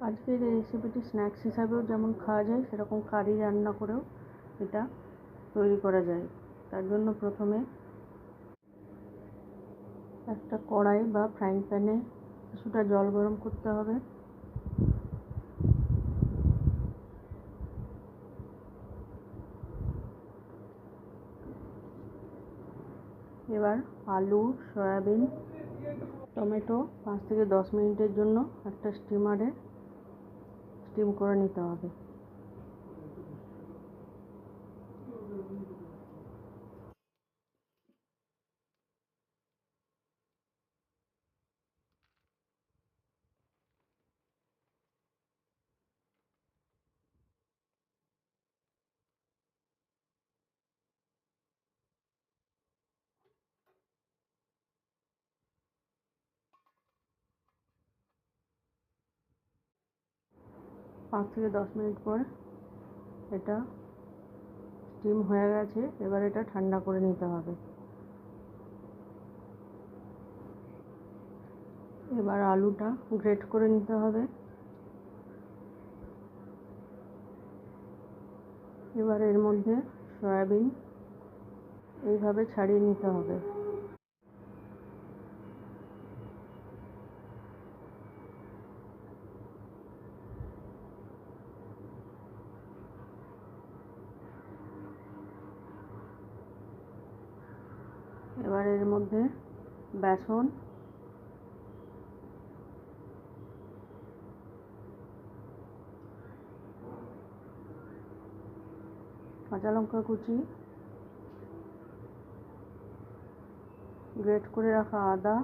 আজকের এই রেসিপিটি স্ন্যাক্স হিসাবেও যেমন খাওয়া যায়, সেরকম কারি রান্না করেও এটা তৈরি করা যায়। তার জন্য প্রথমে একটা কড়াই বা ফ্রাইং প্যানে কিছুটা জল গরম করতে হবে। এবার আলু, সয়াবিন, টমেটো পাঁচ থেকে দশ মিনিটের জন্য একটা স্টিমারে স্টিম করে নিতে হবে। পাঁচ থেকে দশ মিনিট পর এটা স্টিম হয়ে গেছে, এবার এটা ঠান্ডা করে নিতে হবে। এবার আলুটা গ্রেট করে নিতে হবে। এবার এর মধ্যে সয়াবিন এইভাবে ছাড়িয়ে নিতে হবে। এবার এর মধ্যে বেসন, কাঁচা লঙ্কা কুচি, গ্রেট করে রাখা আদা,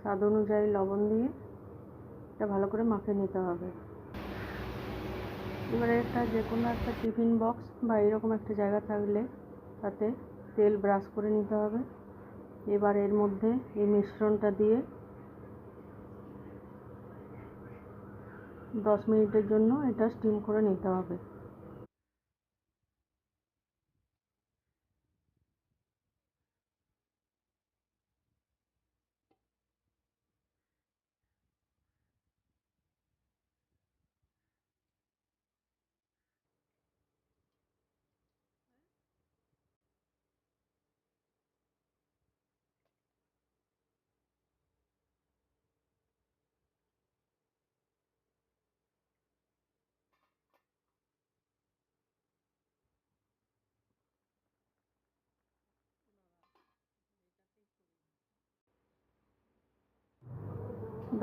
স্বাদ অনুযায়ী লবণ দিয়ে এটা ভালো করে মাখিয়ে নিতে হবে। এবারে একটা যে কোনো একটা টিফিন বক্স বা এরকম একটা জায়গা থাকলে তাতে তেল ব্রাশ করে নিতে হবে। এবার এর মধ্যে এই মিশ্রণটা দিয়ে দশ মিনিটের জন্য এটা স্টিম করে নিতে হবে।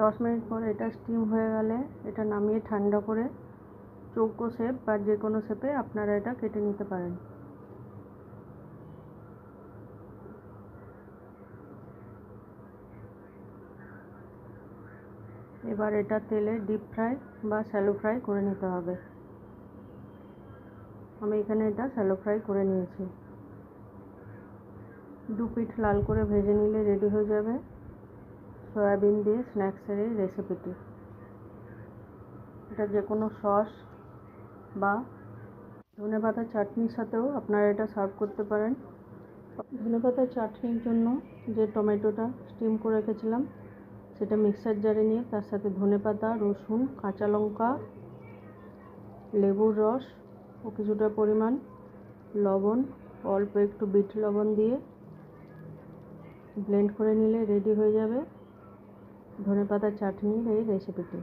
দশ মিনিট পর এটা স্টিম হয়ে গেলে এটা নামিয়ে ঠান্ডা করে চৌকো শেপ বা যে কোনো শেপে আপনারা এটা কেটে নিতে পারেন। এবার এটা তেলে ডিপ ফ্রাই বা শ্যালো ফ্রাই করে নিতে হবে। আমি এখানে এটা শ্যালো ফ্রাই করে নিয়েছি। দু পিঠ লাল করে ভেজে নিলে রেডি হয়ে যাবে। সয়াবিন দিয়ে স্ন্যাক্সের এই রেসিপিটি এটা যে কোনো সস বা ধনে পাতা চাটনির সাথেও আপনারা এটা সার্ভ করতে পারেন। ধনে পাতা চাটনির জন্য যে টমেটোটা স্টিম করে রেখেছিলাম, সেটা মিক্সার জারে নিয়ে তার সাথে ধনে পাতা, রসুন, কাঁচা লঙ্কা, লেবুর রস ও কিছুটা পরিমাণ লবণ, অল্প একটু বিট লবণ দিয়ে ব্লেন্ড করে নিলে রেডি হয়ে যাবে। ধনে চাটনি হয়ে রেসিপিটি